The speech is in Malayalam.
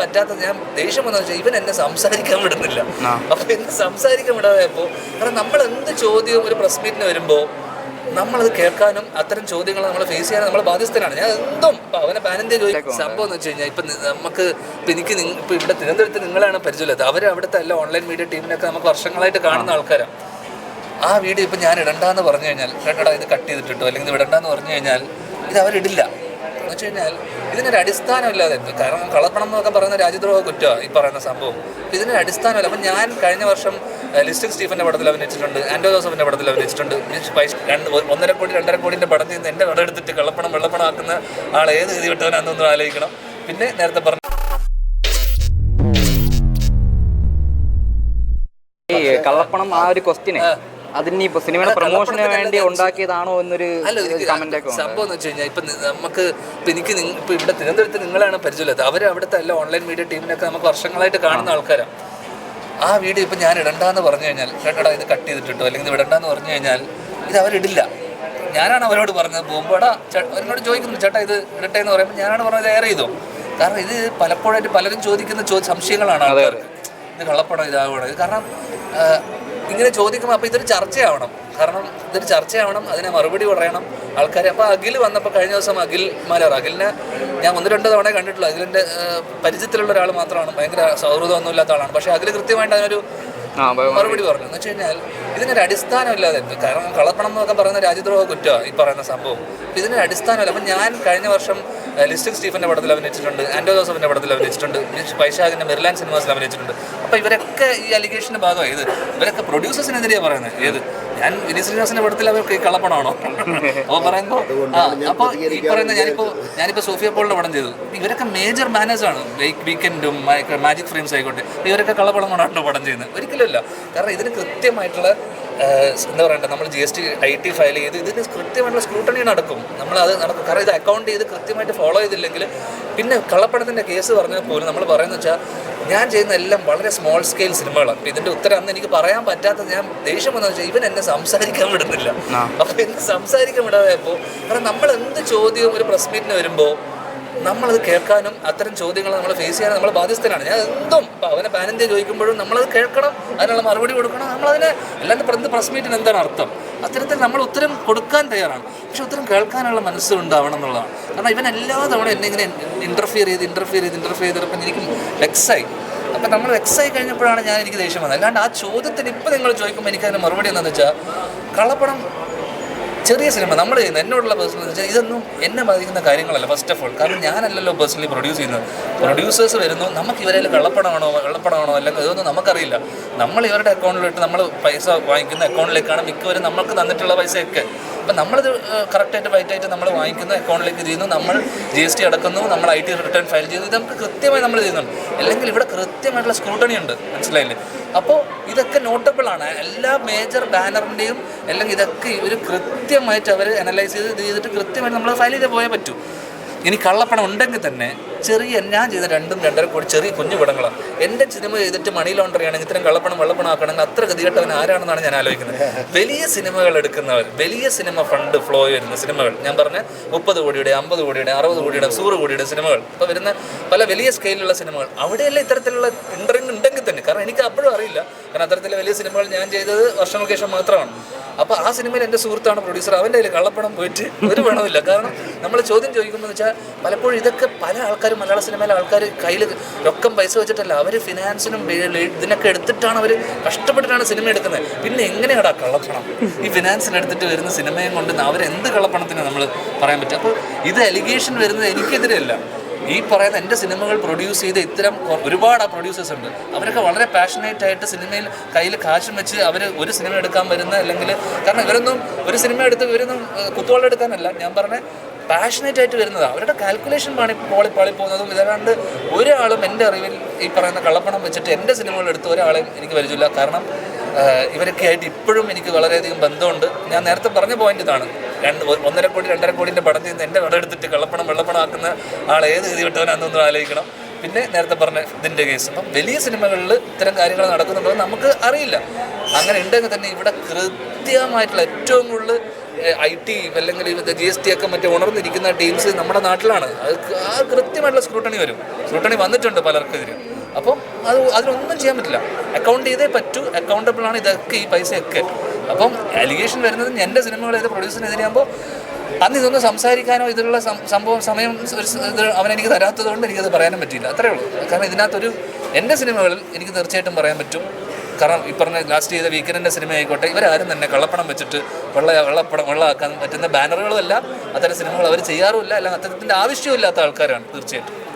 പറ്റാത്തത് ഞാൻ ദേഷ്യം വന്നു വെച്ചാൽ ഇവൻ എന്നെ സംസാരിക്കാൻ വിടുന്നില്ല. അപ്പൊ എന്നെ സംസാരിക്കാൻ വിടാതായപ്പോ കാരണം നമ്മൾ എന്ത് ചോദ്യവും ഒരു പ്രസ് മീറ്റിന് വരുമ്പോൾ നമ്മളത് കേൾക്കാനും അത്തരം ചോദ്യങ്ങൾ നമ്മൾ ഫേസ് ചെയ്യാനും നമ്മൾ ബാധ്യസ്ഥനാണ്. ഞാൻ എന്തും അവനെ പാനന്ത്യ ചോദിക്കും സംഭവം എന്ന് വെച്ച് കഴിഞ്ഞാൽ ഇപ്പൊ നമുക്ക് ഇപ്പൊ എനിക്ക് ഇപ്പൊ ഇവിടെ തിരുവനന്തപുരത്ത് നിങ്ങളാണ് പരിചയമില്ലാത്തത് അവർ അവിടുത്തെ എല്ലാ ഓൺലൈൻ മീഡിയ ടീമിനൊക്കെ നമുക്ക് വർഷങ്ങളായിട്ട് കാണുന്ന ആൾക്കാരാണ് ആ വീഡിയോ ഇപ്പം ഞാൻ ഇടണ്ടെന്ന് പറഞ്ഞു കഴിഞ്ഞാൽ കേട്ടോടാ ഇത് കട്ട് ചെയ്തിട്ടോ അല്ലെങ്കിൽ ഇത് വിടണ്ടെന്ന് പറഞ്ഞു കഴിഞ്ഞാൽ ഇത് അവരിടില്ല. എന്ന് വെച്ച് കഴിഞ്ഞാൽ ഇതിനൊരു അടിസ്ഥാനമില്ലാതെ എന്ത് കാരണം കളപ്പണം എന്നൊക്കെ പറയുന്ന രാജ്യദ്രോഹ കുറ്റമാണ് ഈ പറയുന്ന സംഭവം. ഇതിനൊരു അടിസ്ഥാനമില്ല. അപ്പം ഞാൻ കഴിഞ്ഞ വർഷം ലിസ്റ്റിക് സ്റ്റീഫന്റെ പടത്തിൽ അഭിനയിച്ചിട്ടുണ്ട് ആൻഡോ ജോസഫിന്റെ പടത്തിൽ അഭിനയിച്ചിട്ടുണ്ട്. രണ്ട് ഒന്നര കോടി രണ്ടര കോടിന്റെ പടത്തിൽ നിന്ന് എന്റെ പടം എടുത്തിട്ട് കള്ളപ്പണം വെള്ളപ്പണം ആക്കുന്ന ആൾ ഏത് ഗതി വിട്ടവനാണെന്നൊന്നും ആലോചിക്കണം. പിന്നെ നേരത്തെ പറഞ്ഞു കള്ളപ്പണം ആ ഒരു ക്വസ്റ്റിനെ അതിന് ഇപ്പൊ സിനിമയുടെ പ്രൊമോഷന് വേണ്ടി ഉണ്ടാക്കിയതാണോ എന്നൊരു സംഭവം എന്ന് വെച്ച് കഴിഞ്ഞാൽ ഇപ്പം നമുക്ക് ഇപ്പം എനിക്ക് ഇപ്പൊ ഇവിടെ തിരുവനന്തപുരത്ത് നിങ്ങളാണ് പരിചയമില്ലാത്തത് അവർ അവിടുത്തെ എല്ലാ ഓൺലൈൻ മീഡിയ ടീമിനൊക്കെ നമുക്ക് വർഷങ്ങളായിട്ട് കാണുന്ന ആൾക്കാരാണ് ആ വീഡിയോ ഇപ്പൊ ഞാൻ ഇടണ്ടെന്ന് പറഞ്ഞു കഴിഞ്ഞാൽ കേട്ടടാ ഇത് കട്ട് ചെയ്തിട്ടോ അല്ലെങ്കിൽ ഇടണ്ടെന്ന് പറഞ്ഞു കഴിഞ്ഞാൽ ഇത് അവരിടില്ല. ഞാനാണ് അവരോട് പറഞ്ഞത് പോകുമ്പോടാ എന്നോട് ചോദിക്കുന്നു ചേട്ടാ ഇത് ഇടട്ടെ എന്ന് പറയുമ്പോൾ ഞാനാണ് പറഞ്ഞത് എയർ ചെയ്തോ? കാരണം ഇത് പലപ്പോഴായിട്ട് പലരും ചോദിക്കുന്ന ചോ സംശയങ്ങളാണ് ആൾക്കാർക്ക്. ഇത് കള്ളപ്പണം ഇതാവണം. ഇത് കാരണം ഇങ്ങനെ ചോദിക്കുമ്പോൾ അപ്പോൾ ഇതൊരു ചർച്ചയാവണം. കാരണം ഇതൊരു ചർച്ചയാവണം അതിനെ മറുപടി പറയണം ആൾക്കാർ അപ്പോൾ അഖിൽ വന്നപ്പോൾ കഴിഞ്ഞ ദിവസം അഖിൽ മാലാർ അഖിലിനെ ഞാൻ ഒന്ന് രണ്ട് തവണ കണ്ടിട്ടുള്ളൂ. അഖിലിന്റെ പരിചയത്തിലുള്ള ഒരാൾ മാത്രമാണ്. ഭയങ്കര സൗഹൃദമൊന്നും ഇല്ലാത്ത ആളാണ്. പക്ഷേ അഖിൽ കൃത്യമായിട്ട് അതിനൊരു മറുപടി പറഞ്ഞു. എന്ന് വെച്ച് കഴിഞ്ഞാൽ ഇതിനൊരു അടിസ്ഥാനമില്ലാതെ കാരണം കളപ്പണം എന്നൊക്കെ പറയുന്ന രാജ്യദ്രോഹ കുറ്റമാണ് ഈ പറയുന്ന സംഭവം. ഇതിനൊരു അടിസ്ഥാനമില്ല. അപ്പം ഞാൻ കഴിഞ്ഞ വർഷം ലിസ്റ്റിക് സ്റ്റീഫന്റെ പടത്തിൽ അഭിനയിച്ചിട്ടുണ്ട് ആൻഡോ ജോസഫിന്റെ പടത്തിൽ അഭിനയിച്ചിട്ടുണ്ട് പൈശാഖിന്റെ മെറിലാൻ സിനിമാസിൽ അഭിനയിച്ചിട്ടുണ്ട്. അപ്പോൾ ഇവരൊക്കെ ഈ അലിഗേഷന്റെ ഭാഗമായി. ഇത് ഇവരൊക്കെ പ്രൊഡ്യൂസേഴ്സിനെതിരെയാണ് പറയുന്നത്. ഏത്? ഞാൻ വിനീത് ശ്രീനിവാസിന്റെ പടത്തിൽ അവർക്ക് ഈ കള്ളപ്പണമാണോ? അപ്പോൾ പറയുമ്പോൾ ആ അപ്പോൾ ഈ പറയുന്ന ഞാനിപ്പോൾ ഞാനിപ്പോൾ സോഫിയ പോളിന്റെ പടം ചെയ്തു. ഇവരൊക്കെ മേജർ മാനേജാണ് ആണ്. വീക്കെൻഡും മാജിക് ഫ്രെയിംസ് ആയിക്കോട്ടെ. ഇവരൊക്കെ കള്ളപ്പണം കൊണ്ടാണോ പടം ചെയ്യുന്നത്. ഒരിക്കലുമല്ല കാരണം ഇതിന് കൃത്യമായിട്ടുള്ള എന്താ പറയണ്ട നമ്മൾ G S T I T file ചെയ്ത് ഇതിന് കൃത്യമായിട്ടുള്ള സ്ക്രൂട്ടണി നടക്കും. നമ്മളത് അത് നടക്കും. കാരണം ഇത് അക്കൗണ്ട് ചെയ്ത് കൃത്യമായിട്ട് ഫോളോ ചെയ്തില്ലെങ്കിൽ പിന്നെ കള്ളപ്പണത്തിന്റെ കേസ് പറഞ്ഞാൽ പോലും നമ്മൾ പറയുന്നത് വെച്ചാൽ ഞാൻ ചെയ്യുന്ന എല്ലാം വളരെ സ്മോൾ സ്കെയിൽ സിനിമകളാണ്. അപ്പോൾ ഇതിന്റെ ഉത്തരം അന്ന് എനിക്ക് പറയാൻ പറ്റാത്തത് ഞാൻ ദേഷ്യം വന്നു. വെച്ചാൽ ഇവൻ എന്നെ സംസാരിക്കാൻ വിടുന്നില്ല. അപ്പോൾ എന്നെ സംസാരിക്കാൻ വിടാതായപ്പോൾ കാരണം നമ്മൾ എന്ത് ചോദ്യവും ഒരു പ്രസ് മീറ്റിന് വരുമ്പോൾ നമ്മളത് കേൾക്കാനും അത്തരം ചോദ്യങ്ങൾ നമ്മൾ ഫേസ് ചെയ്യാനും നമ്മൾ ബാധ്യസ്ഥനാണ് ഞാൻ എന്തും അവനെ പാനന്ത്യ ചോദിക്കുമ്പോഴും നമ്മളത് കേൾക്കണം അതിനുള്ള മറുപടി കൊടുക്കണം നമ്മളതിനെ അല്ലാണ്ട് പ്രസ് മീറ്റിന് എന്താണ് അർത്ഥം? അത്തരത്തിൽ നമ്മൾ ഉത്തരം കൊടുക്കാൻ തയ്യാറാണ്. പക്ഷെ ഉത്തരം കേൾക്കാനുള്ള മനസ്സ് ഉണ്ടാവണം എന്നുള്ളതാണ്. കാരണം ഇവൻ എല്ലാ തവണ എന്നെ ഇങ്ങനെ ഇന്റർഫിയർ ചെയ്ത് ഇന്റർഫിയർ ചെയ്ത് ഇന്റർഫിയർ ചെയ്തപ്പോൾ എനിക്ക് ലെക്സായി അപ്പം നമ്മൾ ആയി കഴിഞ്ഞപ്പോഴാണ് ഞാൻ എനിക്ക് ദേഷ്യം വന്നത്. അല്ലാണ്ട് ആ ചോദ്യത്തിന് ഇപ്പം നിങ്ങൾ ചോദിക്കുമ്പോൾ എനിക്കതിന് മറുപടി എന്താണെന്ന് വെച്ചാൽ കള്ളപ്പണം ചെറിയ സിനിമ നമ്മൾ ചെയ്യുന്ന എന്നോടുള്ള പേഴ്സണൽ വെച്ചാൽ ഇതൊന്നും എന്നെ ബാധിക്കുന്ന കാര്യങ്ങളല്ല ഫസ്റ്റ് ഓഫ് ഓൾ കാരണം ഞാനല്ലല്ലോ പേഴ്സണലി പ്രൊഡ്യൂസ് ചെയ്യുന്നത്. പ്രൊഡ്യൂസേഴ്സ് വരുന്നു നമുക്ക് ഇവരെ കള്ളപ്പണമാണോ കള്ളപ്പണമാണോ അല്ലെങ്കിൽ ഇതൊന്നും നമുക്കറിയില്ല. നമ്മൾ ഇവരുടെ അക്കൗണ്ടിലിട്ട് നമ്മൾ പൈസ വാങ്ങിക്കുന്ന അക്കൗണ്ടിലേക്കാണ് മിക്കവരും നമ്മൾക്ക് തന്നിട്ടുള്ള പൈസയൊക്കെ. അപ്പം നമ്മളിത് കറക്റ്റായിട്ട് വൈറ്റായിട്ട് നമ്മൾ വാങ്ങിക്കുന്ന അക്കൗണ്ടിലേക്ക് ചെയ്യുന്നു. നമ്മൾ ജി എസ് ടി അടക്കുന്നു നമ്മൾ ഐ ടി റിട്ടേൺ ഫയൽ ചെയ്യുന്നു. ഇത് നമുക്ക് കൃത്യമായി നമ്മൾ ചെയ്യുന്നുണ്ട്. അല്ലെങ്കിൽ ഇവിടെ കൃത്യമായിട്ടുള്ള സ്ക്രൂട്ടണി ഉണ്ട്. മനസ്സിലായില്ലേ? അപ്പോൾ ഇതൊക്കെ നോട്ടബിൾ ആണ്. എല്ലാ മേജർ ബാനറിന്റെയും അല്ലെങ്കിൽ ഇതൊക്കെ ഇവർ കൃത്യമായിട്ട് അവർ അനലൈസ് ചെയ്ത് ഇത് ചെയ്തിട്ട് കൃത്യമായിട്ട് നമ്മൾ ഫയൽ ചെയ്ത് പോയേ പറ്റൂ. ഇനി കള്ളപ്പണം ഉണ്ടെങ്കിൽ തന്നെ ചെറിയ ഞാൻ ചെയ്ത രണ്ടും രണ്ടര കോടി ചെറിയ കുഞ്ഞു പടങ്ങളാണ് എന്റെ സിനിമ ചെയ്തിട്ട് മണി ലോണ്ടറി ആണെങ്കിൽ ഇത്തരം കള്ളപ്പണം വെള്ളപ്പണം ആക്കണമെങ്കിൽ അത്ര ഗതികെട്ടവൻ ആരാണെന്നാണ് ഞാൻ ആലോചിക്കുന്നത്. വലിയ സിനിമകൾ എടുക്കുന്നവർ വലിയ സിനിമ ഫണ്ട് ഫ്ലോ വരുന്ന സിനിമകൾ ഞാൻ പറഞ്ഞ മുപ്പത് കോടിയുടെ അമ്പത് കോടിയുടെ അറുപത് കോടിയുടെ നൂറ് കോടിയുടെ സിനിമകൾ ഇപ്പോൾ വരുന്ന പല വലിയ സ്കെയിലുള്ള സിനിമകൾ അവിടെയല്ല ഇത്തരത്തിലുള്ള ഇന്ററിങ് തന്നെ കാരണം എനിക്ക് അപ്പോഴും അറിയില്ല. കാരണം അത്തരത്തിലെ വലിയ സിനിമകൾ ഞാൻ ചെയ്തത് വർഷങ്ങൾക്ക് ശേഷം മാത്രമാണ്. അപ്പോൾ ആ സിനിമയിൽ എന്റെ സുഹൃത്താണ് പ്രൊഡ്യൂസർ അവന്റെ കയ്യിൽ കള്ളപ്പണം പോയിട്ട് ഒരു പണമില്ല കാരണം നമ്മൾ ചോദ്യം ചോദിക്കുമ്പോൾ വെച്ചാൽ പലപ്പോഴും ഇതൊക്കെ പല ആൾക്കാരും മലയാള സിനിമയിലെ ആൾക്കാർ കയ്യിൽ രൊക്കം പൈസ വെച്ചിട്ടല്ല. അവർ ഫിനാൻസിനും ഇതിനൊക്കെ എടുത്തിട്ടാണ് അവർ കഷ്ടപ്പെട്ടിട്ടാണ് സിനിമ എടുക്കുന്നത്. പിന്നെ എങ്ങനെയാടാ കള്ളപ്പണം? ഈ ഫിനാൻസിന് എടുത്തിട്ട് വരുന്ന സിനിമയും കൊണ്ട് അവരെന്ത് കള്ളപ്പണത്തിന് നമ്മൾ പറയാൻ പറ്റും അപ്പോൾ ഇത് അലിഗേഷൻ വരുന്നത് എനിക്കെതിരെയല്ല ഈ പറയുന്ന എന്റെ സിനിമകൾ പ്രൊഡ്യൂസ് ചെയ്ത ഇത്തരം ഒരുപാട് ആ പ്രൊഡ്യൂസേഴ്സ് ഉണ്ട്. അവരൊക്കെ വളരെ പാഷനേറ്റ് ആയിട്ട് സിനിമയിൽ കയ്യിൽ കാശും വെച്ച് അവർ ഒരു സിനിമ എടുക്കാൻ വരുന്ന അല്ലെങ്കിൽ കാരണം ഇവരൊന്നും ഒരു സിനിമ എടുത്ത് ഇവരൊന്നും ഏഹ്, എടുക്കാനല്ല. ഞാൻ പറഞ്ഞ പാഷനേറ്റ് ആയിട്ട് വരുന്നതാണ് അവരുടെ കാൽക്കുലേഷൻ പാണി പാളി പാളി പോകുന്നതും ഇതല്ലാണ്ട് ഒരാളും എന്റെ അറിവിൽ ഈ പറയുന്ന കള്ളപ്പണം വെച്ചിട്ട് എന്റെ സിനിമകൾ എടുത്ത് ഒരാളെയും എനിക്ക് പരിചയമില്ല. കാരണം ഇവരൊക്കെ ആയിട്ട് ഇപ്പോഴും എനിക്ക് വളരെയധികം ബന്ധമുണ്ട്. ഞാൻ നേരത്തെ പറഞ്ഞ പോയിന്റ് ഇതാണ്. രണ്ട് ഒന്നര കോടി രണ്ടര കോടിന്റെ പടം ചെയ്യുന്ന എന്റെ പടം എടുത്തിട്ട് കള്ളപ്പണം വെള്ളപ്പണം ആക്കുന്ന ആൾ ഏത് ഗതി വിട്ടവനാണെന്നൊന്നും ആലോചിക്കണം. പിന്നെ നേരത്തെ പറഞ്ഞ ഇതിന്റെ കേസ് അപ്പം വലിയ സിനിമകളിൽ ഇത്തരം കാര്യങ്ങൾ നടക്കുന്നുണ്ടോ നമുക്ക് അറിയില്ല. അങ്ങനെ ഉണ്ടെങ്കിൽ തന്നെ ഇവിടെ കൃത്യമായിട്ടുള്ള ഏറ്റവും കൂടുതൽ ഐ ടി അല്ലെങ്കിൽ ജി എസ് ടി ഒക്കെ മറ്റേ ഉണർന്നിരിക്കുന്ന ടീംസ് നമ്മുടെ നാട്ടിലാണ്. അത് ആ കൃത്യമായിട്ടുള്ള സ്ക്രൂട്ടണി വരും. സ്ക്രൂട്ടണി വന്നിട്ടുണ്ട് പലർക്കെതിരെ. അപ്പം അത് അതിനൊന്നും ചെയ്യാൻ പറ്റില്ല. അക്കൗണ്ട് ചെയ്തേ പറ്റൂ. അക്കൗണ്ടബിളാണ് ഇതൊക്കെ ഈ പൈസയൊക്കെ. അപ്പം അലിഗേഷൻ വരുന്നത് എന്റെ സിനിമകൾ ഏത് പ്രൊഡ്യൂസറിനെതിരെയാകുമ്പോൾ അന്ന് ഇതൊന്നും സംസാരിക്കാനോ ഇതിലുള്ള സംഭവം സമയം ഇത് അവൻ എനിക്ക് തരാത്തത് കൊണ്ട് എനിക്കത് പറയാനും പറ്റിയില്ല. അത്രയേ ഉള്ളൂ. കാരണം ഇതിനകത്തൊരു എന്റെ സിനിമകളിൽ എനിക്ക് തീർച്ചയായിട്ടും പറയാൻ പറ്റും. കാരണം ഈ പറഞ്ഞ ലാസ്റ്റ് ചെയ്ത വീക്കെൻഡിന്റെ സിനിമ ആയിക്കോട്ടെ ഇവരാരും തന്നെ കള്ളപ്പണം വെച്ചിട്ട് വെള്ള വെള്ളപ്പണം വെള്ളമാക്കാൻ പറ്റുന്ന ബാനറുകളുമല്ല അത്തരം സിനിമകൾ അവർ ചെയ്യാറുമില്ല. അല്ല അത്തരത്തിന്റെ ആവശ്യമില്ലാത്ത ആൾക്കാരാണ് തീർച്ചയായിട്ടും.